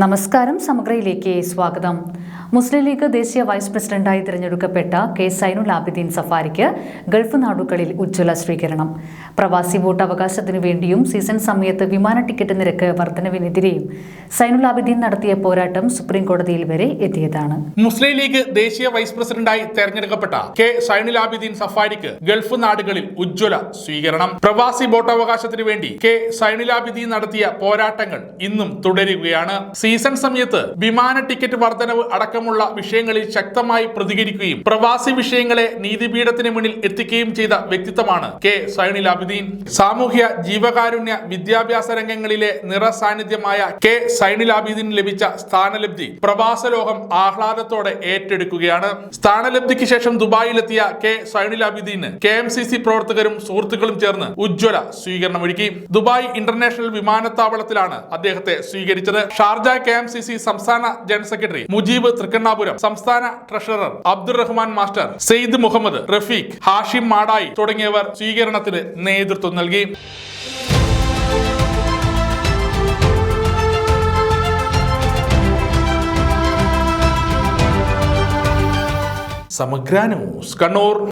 നമസ്കാരം സമഗ്രയിലേക്ക് സ്വാഗതം. മുസ്ലിം ലീഗ് ദേശീയ വൈസ് പ്രസിഡന്റായി തിരഞ്ഞെടുക്കപ്പെട്ട കെ സൈനുൽ ആബിദീൻ സഫാരിക്ക് ഗൾഫ് നാടുകളിൽ ഉജ്ജ്വല സ്വീകരണം. പ്രവാസി വോട്ട് അവകാശത്തിനു വേണ്ടിയും സീസൺ സമയത്ത് വിമാന ടിക്കറ്റ് നിരക്ക് വർധനവിനെതിരെയും സൈനുൽ ആബിദീൻ നടത്തിയ പോരാട്ടം സുപ്രീം കോടതിയിൽ വരെ എത്തിയതാണ്. മുസ്ലിം ലീഗ് ദേശീയ വൈസ് പ്രസിഡന്റായി തെരഞ്ഞെടുക്കപ്പെട്ട കെ സൈനുൽ ആബിദീൻ സഫാരിക്ക് ഗൾഫ് നാടുകളിൽ ഉജ്ജ്വല സ്വീകരണം. പ്രവാസി വോട്ടവകാശത്തിനു വേണ്ടി കെ സൈനുൽ ആബിദീൻ നടത്തിയ പോരാട്ടങ്ങൾ ഇന്നും തുടരുകയാണ്. സീസൺ സമയത്ത് വിമാന ടിക്കറ്റ് വർധനവ് അടക്കമുള്ള വിഷയങ്ങളിൽ ശക്തമായി പ്രതികരിക്കുകയും പ്രവാസി വിഷയങ്ങളെ നീതിപീഠത്തിന് മുന്നിൽ എത്തിക്കുകയും ചെയ്ത വ്യക്തിത്വമാണ് കെ സൈനിൽ അബിദീൻ. സാമൂഹ്യ ജീവകാരുണ്യ വിദ്യാഭ്യാസ രംഗങ്ങളിലെ നിറസാന്നിധ്യമായ കെ സൈനിൽ അബിദീൻ ലഭിച്ച സ്ഥാനലബ്ധി പ്രവാസ ലോകം ആഹ്ലാദത്തോടെ ഏറ്റെടുക്കുകയാണ്. സ്ഥാനലബ്ധിക്ക് ശേഷം ദുബായിലെത്തിയ കെ സൈനിൽ അബിദീന് കെ എം സി സി പ്രവർത്തകരും സുഹൃത്തുക്കളും ചേർന്ന് ഉജ്ജ്വല സ്വീകരണമൊരുക്കി. ദുബായ് ഇന്റർനാഷണൽ വിമാനത്താവളത്തിലാണ് അദ്ദേഹത്തെ സ്വീകരിച്ചത്. Sharjah K M C C സംസ്ഥാന ജനറൽ സെക്രട്ടറി മുജീബ് തൃക്കണ്ണാപുരം സംസ്ഥാന ട്രഷറർ അബ്ദുറഹ്മാൻ മാസ്റ്റർ സെയ്ദ് മുഹമ്മദ് റഫീഖ് ഹാഷിം മാടായി തുടങ്ങിയവർ സ്വീകരണത്തിന് നേതൃത്വം നൽകി. സമഗ്ര ന്യൂസ് കണ്ണൂർ.